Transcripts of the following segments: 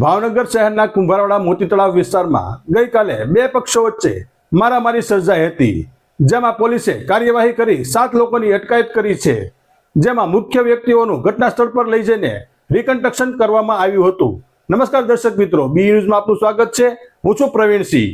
ભાવનગર શહેરના કુંભારવાડા મોતી તળાવ વિસ્તારમાં ગઈકાલે બે પક્ષો વચ્ચે મારામારી સર્જાઈ હતી, જેમાં પોલીસે કાર્યવાહી કરી સાત લોકોની અટકાયત કરી છે. જેમાં મુખ્ય વ્યક્તિઓનું ઘટના સ્થળ પર લઈ જઈને રિકન્સ્ટ્રક્શન કરવામાં આવ્યું હતું. નમસ્કાર દર્શક મિત્રો, બી ન્યૂઝમાં આપનું સ્વાગત છે. હું છું પ્રવીણસિંહ.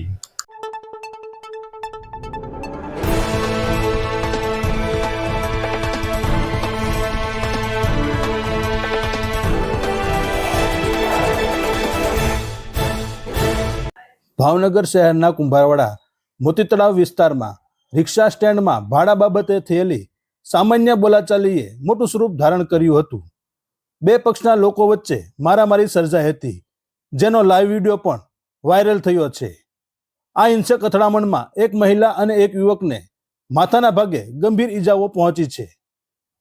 ભાવનગર શહેરના કુંભારવાડા મોતી તળાવ વિસ્તારમાં રિક્ષા સ્ટેન્ડમાં ભાડા બાબતે થયેલી સામાન્ય બોલાચાલીએ મોટું સ્વરૂપ ધારણ કર્યું હતું. બે પક્ષના લોકો વચ્ચે મારામારી સર્જાઈ હતી, જેનો લાઈવ વીડિયો પણ વાયરલ થયો છે. આ હિંસક અથડામણમાં એક મહિલા અને એક યુવકને માથાના ભાગે ગંભીર ઈજાઓ પહોંચી છે,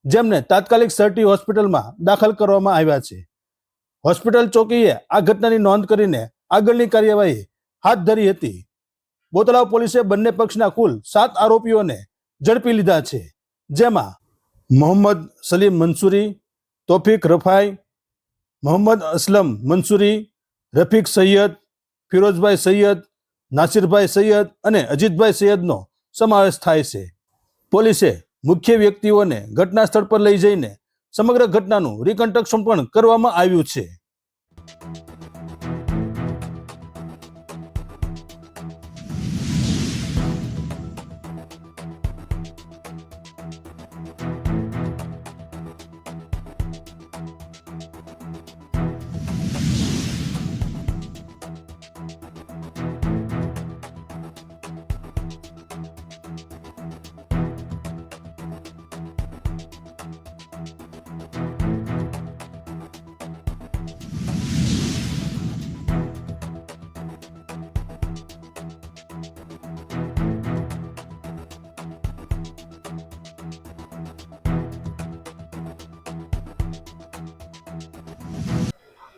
જેમને તાત્કાલિક સર્ટી હોસ્પિટલમાં દાખલ કરવામાં આવ્યા છે. હોસ્પિટલ ચોકીએ આ ઘટનાની નોંધ કરીને આગળની કાર્યવાહી હાથ ધરી હતી. બોતળાવ પોલીસે બંને પક્ષના કુલ સાત આરોપીઓને ઝડપી લીધા છે. જેમાં મોહમ્મદ સલીમ મંસૂરી તોફિક રફાઈ, મોહમ્મદ અસલમ મંસૂરી રફીક સૈયદ ફિરોજભાઈ સૈયદ, નાસિરભાઈ સૈયદ અને અજીતભાઈ સૈયદનો સમાવેશ થાય છે. પોલીસે મુખ્ય વ્યક્તિઓને ઘટના સ્થળ પર લઈ જઈને સમગ્ર ઘટનાનું રિકન્સ્ટ્રક્શન પણ કરવામાં આવ્યું છે.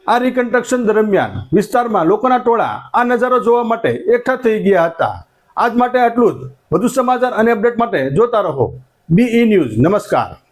આ રિકન્સ્ટ્રક્શન દરમિયાન વિસ્તારમાં લોકોના ટોળા આ નજારો જોવા માટે એકઠા થઈ ગયા હતા. આજ માટે આટલું જ. વધુ સમાચાર અને અપડેટ માટે જોતા રહો. બીઈ ન્યૂઝ નમસ્કાર.